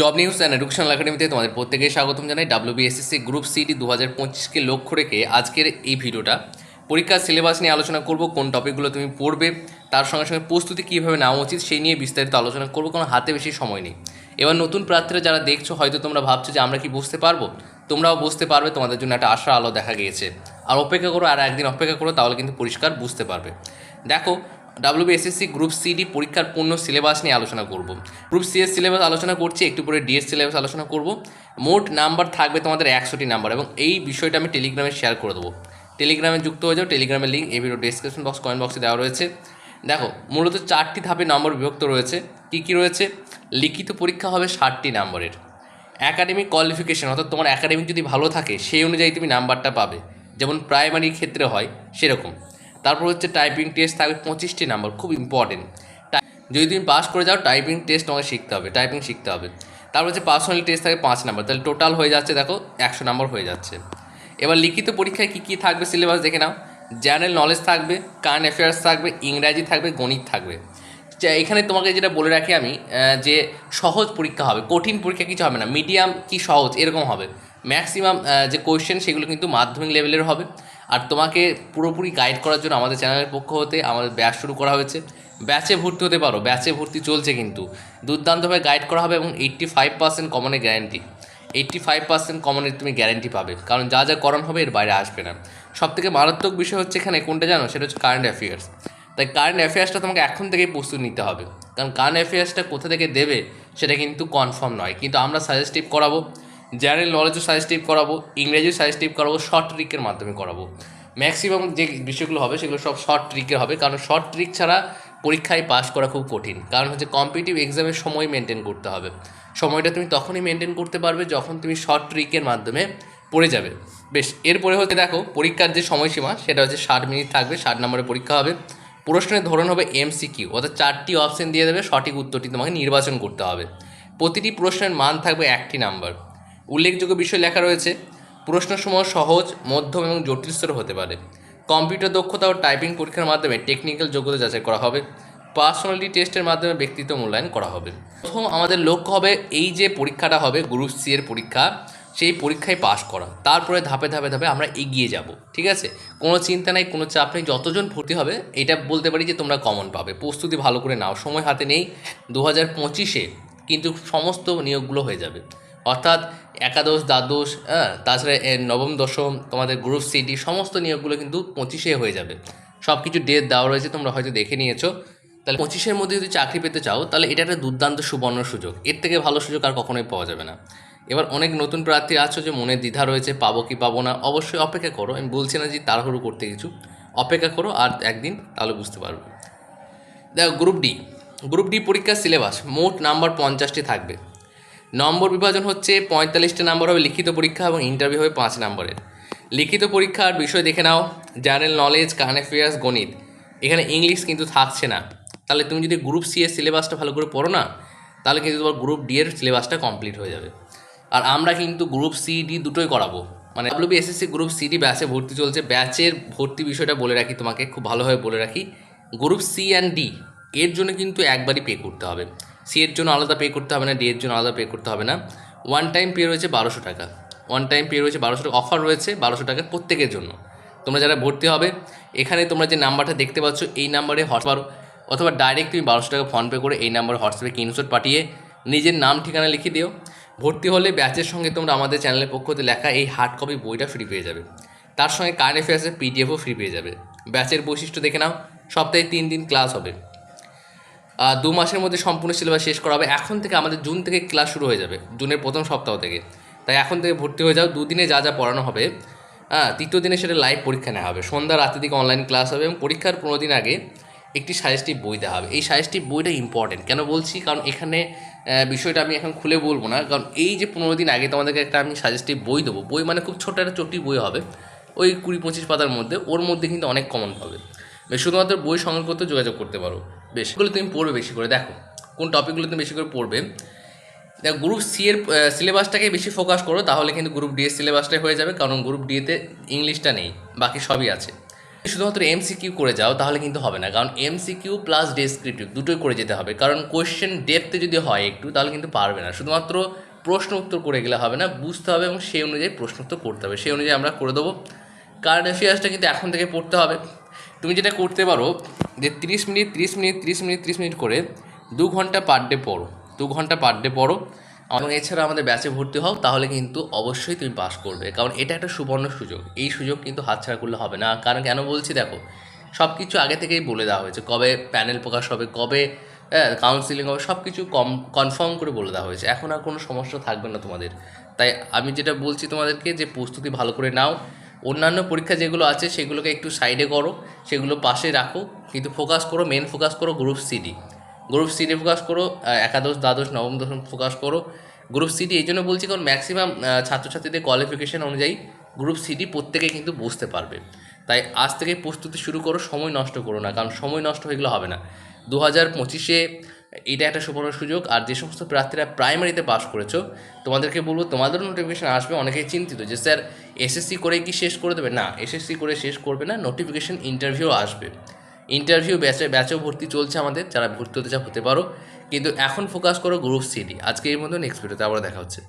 Job news and educational একাডেমিতে তোমাদের প্রত্যেকে স্বাগতম জানাই। ডাব্লিউবিএসএসসি গ্রুপ সিটি দু হাজার পঁচিশকে লক্ষ্য রেখে আজকের এই ভিডিওটা। পরীক্ষার সিলেবাস নিয়ে আলোচনা করব, কোন টপিকগুলো তুমি পড়বে, তার সঙ্গে সঙ্গে প্রস্তুতি কীভাবে নেওয়া উচিত সেই নিয়ে বিস্তারিত আলোচনা করব, কারণ হাতে বেশি সময় নেই। এবার নতুন প্রার্থীরা যারা দেখছ, হয়তো তোমরা ভাবছ যে আমরা কি বুঝতে পারব? তোমরাও বুঝতে পারবে, তোমাদের জন্য একটা আশা আলো দেখা গিয়েছে। আর অপেক্ষা করো, আর একদিন অপেক্ষা করো, তাহলে কিন্তু পরিষ্কার বুঝতে পারবে। দেখো ডাব্লিউবিএসএসসি গ্রুপ সিডি পরীক্ষার পূর্ণ সিলেবাস নিয়ে আলোচনা করব। গ্রুপ সি এর সিলেবাস আলোচনা করছি, একটু পরে ডিএস সিলেবাস আলোচনা করব। মোট নাম্বার থাকবে তোমাদের একশোটি নাম্বার এবং এই বিষয়টা আমি টেলিগ্রামে শেয়ার করে দেবো। টেলিগ্রামে যুক্ত হয়ে যাও টেলিগ্রামের লিঙ্ক এই ভিডিও ডিসক্রিপশন বক্স কয়েন বক্সে দেওয়া রয়েছে। দেখো, মূলত চারটি ধাপে নম্বর বিভক্ত রয়েছে। কী কী রয়েছে? লিখিত পরীক্ষা হবে ষাটটি নাম্বারের একাডেমিক কোয়ালিফিকেশন অর্থাৎ তোমার একাডেমিক যদি ভালো থাকে, সেই অনুযায়ী তুমি নাম্বারটা পাবে। যেমন প্রাইমারির ক্ষেত্রে হয়, সেরকম। তারপর হচ্ছে টাইপিং টেস্ট থাকবে পঁচিশটি নাম্বার খুব ইম্পর্টেন্ট যদি তুমি পাস করে যাও টাইপিং টেস্ট তোমাকে শিখতে হবে টাইপিং শিখতে হবে। তারপর হচ্ছে পার্সোনাল টেস্ট থাকে পাঁচ নাম্বার তাহলে টোটাল হয়ে যাচ্ছে, দেখো, একশো নাম্বার হয়ে যাচ্ছে। এবার লিখিত পরীক্ষায় কী কী থাকবে সিলেবাস দেখে নাও। জেনারেল নলেজ থাকবে কারেন্ট অ্যাফেয়ার্স থাকবে, ইংরাজি থাকবে, গণিত থাকবে। এখানে তোমাকে যেটা বলে রাখি আমি যে সহজ পরীক্ষা হবে, কঠিন পরীক্ষা কিছু হবে না মিডিয়াম কি সহজ, এরকম হবে। ম্যাক্সিমাম যে কোয়েশ্চেন সেগুলো কিন্তু মাধ্যমিক লেভেলের হবে। আর তোমাকে পুরোপুরি গাইড করার জন্য আমাদের চ্যানেলের পক্ষ হতে আমাদের ব্যাচ শুরু করা হয়েছে। ব্যাচে ভর্তি হতে পারো ব্যাচে ভর্তি চলছে কিন্তু। দুর্দান্তভাবে গাইড করা হবে এবং এইট্টি ফাইভ পার্সেন্ট কমনের গ্যারান্টি এইট্টি ফাইভ পার্সেন্ট কমনের তুমি গ্যারান্টি পাবে, কারণ যা যা করণ হবে এর বাইরে আসবে না। সব থেকে মারাত্মক বিষয় হচ্ছে এখানে কোনটা জানো? সেটা হচ্ছে কারেন্ট অ্যাফেয়ার্স তাই কারেন্ট অ্যাফেয়ার্সটা তোমাকে এখন থেকেই প্রস্তুত নিতে হবে। কারণ কারেন্ট অ্যাফেয়ার্সটা কোথা থেকে দেবে, সেটা কিন্তু কনফার্ম নয়। কিন্তু আমরা সাজেস্টিভ করাবো জেনারেল নলেজও সাজেস্টিভ করাবো, ইংরেজিও সাজেস্টিভ করাবো শর্ট ট্রিকের মাধ্যমে করাবো। ম্যাক্সিমাম যে বিষয়গুলো হবে সেগুলো সব শর্ট ট্রিকের হবে, কারণ শর্ট ট্রিক ছাড়া পরীক্ষায় পাস করা খুব কঠিন। কারণ হচ্ছে কম্পিটিটিভ এক্সামের সময় মেনটেন করতে হবে। সময়টা তুমি তখনই মেনটেন করতে পারবে যখন তুমি শর্ট ট্রিকের মাধ্যমে পড়ে যাবে। বেশ, এরপরে হচ্ছে দেখো, পরীক্ষার যে সময়সীমা, সেটা হচ্ছে ষাট মিনিট থাকবে, ষাট নম্বরের পরীক্ষা হবে। প্রশ্নের ধরন হবে এমসিকিউ অর্থাৎ চারটি অপশন দিয়ে দেবে, সঠিক উত্তরটি তোমাকে নির্বাচন করতে হবে। প্রতিটি প্রশ্নের মান থাকবে একটি নাম্বার উল্লেখযোগ্য বিষয় লেখা রয়েছে প্রশ্নসমূহ সহজ, মধ্যম এবং জটিল স্তর হতে পারে। কম্পিউটার দক্ষতা ও টাইপিং পরীক্ষার মাধ্যমে টেকনিক্যাল যোগ্যতা যাচাই করা হবে, পার্সোনালিটি টেস্টের মাধ্যমে ব্যক্তিত্ব মূল্যায়ন করা হবে। প্রথম আমাদের লক্ষ্য হবে এই যে পরীক্ষাটা হবে, গ্রুপ সি এর পরীক্ষা, সেই পরীক্ষায় পাশ করা। তারপরে ধাপে ধাপে ধাপে আমরা এগিয়ে যাব, ঠিক আছে? কোনো চিন্তা নাই, কোনো চাপ নেই, যতজন ভর্তি হবে, এটা বলতে পারি যে তোমরা কমন পাবে। প্রস্তুতি ভালো করে নাও, সময় হাতে নেই। দু হাজার পঁচিশে কিন্তু সমস্ত নিয়োগগুলো হয়ে যাবে। অর্থাৎ একাদশ, দ্বাদশ হ্যাঁ তাছাড়া নবম, দশম, তোমাদের গ্রুপ সিটি সমস্ত নিয়োগগুলো কিন্তু পঁচিশে হয়ে যাবে। সব কিছু ডেট দেওয়া রয়েছে, তোমরা হয়তো দেখে নিয়েছো। তাহলে পঁচিশের মধ্যে যদি চাকরি পেতে চাও, তাহলে এটা একটা দুর্দান্ত সুবর্ণ সুযোগ। এর থেকে ভালো সুযোগ আর কখনোই পাওয়া যাবে না। এবার অনেক নতুন প্রার্থী আছো যে মনে দ্বিধা রয়েছে, পাবো কি পাবো না, অবশ্যই অপেক্ষা করো। আমি বলছি না যে তাড়াহুড়ো করতে কিছু। অপেক্ষা করো আর একদিন তাহলে বুঝতে পারবে। দেখো গ্রুপ ডি গ্রুপ ডি পরীক্ষার সিলেবাস মোট নাম্বার পঞ্চাশটি থাকবে। নম্বর বিভাজন হচ্ছে পঁয়তাল্লিশটা নাম্বার হবে লিখিত পরীক্ষা এবং ইন্টারভিউ হবে পাঁচ নম্বরের। লিখিত পরীক্ষার বিষয় দেখে নাও। জেনারেল নলেজ কারেন্ট অ্যাফেয়ার্স গণিত। এখানে ইংলিশ কিন্তু থাকছে না। তাহলে তুমি যদি গ্রুপ সি এর সিলেবাসটা ভালো করে পড়ো না, তাহলে কিন্তু তোমার গ্রুপ ডি এর সিলেবাসটা কমপ্লিট হয়ে যাবে। আর আমরা কিন্তু গ্রুপ সি ডি দুটোই করাবো। মানে WB SSC group C D ব্যাচে ভর্তি চলছে। ব্যাচের ভর্তি বিষয়টা বলে রাখি তোমাকে, খুব ভালোভাবে বলে রাখি। গ্রুপ সি অ্যান্ড ডি এর জন্য কিন্তু একবারই পে করতে হবে। সি এর জন্য আলাদা পে করতে হবে না ডি এর জন্য আলাদা পে করতে হবে না। ওয়ান টাইম পে রয়েছে বারোশো টাকা। ওয়ান টাইম পে রয়েছে বারোশো টাকা। অফার রয়েছে বারোশো টাকা প্রত্যেকের জন্য। তোমরা যারা ভর্তি হবে, এখানে তোমরা যে নাম্বারটা দেখতে পাচ্ছ, এই নাম্বারে পারো অথবা ডাইরেক্ট তুমি বারোশো টাকা ফোনপে করে এই নাম্বারে হোয়াটসঅ্যাপে স্ক্রিনশট পাঠিয়ে নিজের নাম, ঠিকানা লিখে দিও। ভর্তি হলে ব্যাচের সঙ্গে তোমরা আমাদের চ্যানেলের পক্ষ থেকে লেখা এই হার্ড কপি বইটা ফ্রি পেয়ে যাবে। তার সঙ্গে কারেন্ট অ্যাফেয়ার্সের পিডিএফও ফ্রি পেয়ে যাবে। ব্যাচের বৈশিষ্ট্য দেখে নাও। সপ্তাহে তিন দিন ক্লাস হবে। দু মাসের মধ্যে সম্পূর্ণ সিলেবাস শেষ করা হবে। এখন থেকে আমাদের জুন থেকে ক্লাস শুরু হয়ে যাবে, জুনের প্রথম সপ্তাহ থেকে। তাই এখন থেকে ভর্তি হয়ে যাও, দুদিনে যা যা পড়ানো হবে হ্যাঁ তৃতীয় দিনে সেটা লাইভ পরীক্ষা নেওয়া হবে। সন্ধ্যা রাতে দিকে অনলাইন ক্লাস হবে এবং পরীক্ষার পনেরো দিন আগে একটি সাজেস্টিভ বই দেওয়া হবে। এই সাজেস্টিভ বইটা ইম্পর্টেন্ট কেন বলছি? কারণ এখানে বিষয়টা আমি এখন খুলে বলব না। কারণ এই যে পনেরো দিন আগে তোমাদেরকে একটা আমি সাজেস্টিভ বই দেবো। বই মানে খুব ছোটো একটা চটি বই হবে। ওই কুড়ি পঁচিশ পাতার মধ্যে। ওর মধ্যে কিন্তু অনেক কমন পাবে। শুধুমাত্র বই সংগ্রহ করতে যোগাযোগ করতে পারো। বেশ এগুলো তুমি পড়বে বেশি করে। দেখো, কোন টপিকগুলো তুমি বেশি করে পড়বে। দেখো গ্রুপ সি এর সিলেবাসটাকে বেশি ফোকাস করো, তাহলে কিন্তু গ্রুপ ডি এর সিলেবাসটাই হয়ে যাবে, কারণ গ্রুপ ডিতে ইংলিশটা নেই, বাকি সবই আছে। শুধুমাত্র এমসিকিউ করে যাও, তাহলে কিন্তু হবে না, কারণ এমসিকিউ প্লাস ডেসক্রিপটিভ দুটোই করে যেতে হবে। কারণ কোয়েশ্চেন ডেপথে যদি হয় একটু, তাহলে কিন্তু পারবে না। শুধুমাত্র প্রশ্ন উত্তর করে গেলে হবে না, বুঝতে হবে এবং সেই অনুযায়ী প্রশ্ন উত্তর করতে হবে। সেই অনুযায়ী আমরা করে দেবো। কারেন্ট অ্যাফেয়ার্সটা কিন্তু এখন থেকে পড়তে হবে। তুমি যেটা করতে পারো যে তিরিশ মিনিট তিরিশ মিনিট তিরিশ মিনিট তিরিশ মিনিট করে দু ঘণ্টা পার ডে পড়ো। দু ঘণ্টা পার ডে পড়ো। এবং এছাড়া আমাদের ব্যাচে ভর্তি হও, তাহলে কিন্তু অবশ্যই তুমি পাস করবে। কারণ এটা একটা সুবর্ণ সুযোগ। এই সুযোগ কিন্তু হাতছাড়া করলে হবে না। কারণ কেন বলছি দেখো সব কিছু আগে থেকেই বলে দেওয়া হয়েছে। কবে প্যানেল প্রকাশ হবে, কবে হ্যাঁ কাউন্সিলিং হবে সব কিছু কম কনফার্ম করে বলে দেওয়া হয়েছে। এখন আর কোনো সমস্যা থাকবে না তোমাদের। তাই আমি যেটা বলছি তোমাদেরকে যে প্রস্তুতি ভালো করে নাও। অন্যান্য পরীক্ষা যেগুলো আছে, সেগুলোকে একটু সাইডে করো। সেগুলো পাশে রাখো। কিন্তু ফোকাস করো মেন ফোকাস করো group C D group C D focus করো একাদশ, দ্বাদশ, নবম দশম ফোকাস করো। গ্রুপ সিডি এই জন্য বলছি কারণ ম্যাক্সিমাম ছাত্রছাত্রীদের কোয়ালিফিকেশন অনুযায়ী গ্রুপ সিডি প্রত্যেকে কিন্তু বুঝতে পারবে। তাই আজ থেকে প্রস্তুতি শুরু করো, সময় নষ্ট করো না, কারণ সময় নষ্ট হয়ে গেলে হবে না। দু হাজার পঁচিশে এটা একটা সুবর্ণ সুযোগ, আর যে সমস্ত প্রার্থীরা প্রাইমারিতে পাশ করেছ, তোমাদেরকে বলব, তোমাদেরও নোটিফিকেশান আসবে, অনেকেই চিন্তিত যে, স্যার এসএসসি করে কি শেষ করে দেবে? না এসএসসি করে শেষ করবে না নোটিফিকেশান ইন্টারভিউ আসবে। ইন্টারভিউ ব্যাচে ব্যাচেও ভর্তি চলছে আমাদের, যারা ভর্তি হতে চাও হতে পারো। কিন্তু এখন ফোকাস করো গ্রুপ সিডি আজকে এর মধ্যে নেক্সট ভিডিওতে আবার দেখা হচ্ছে।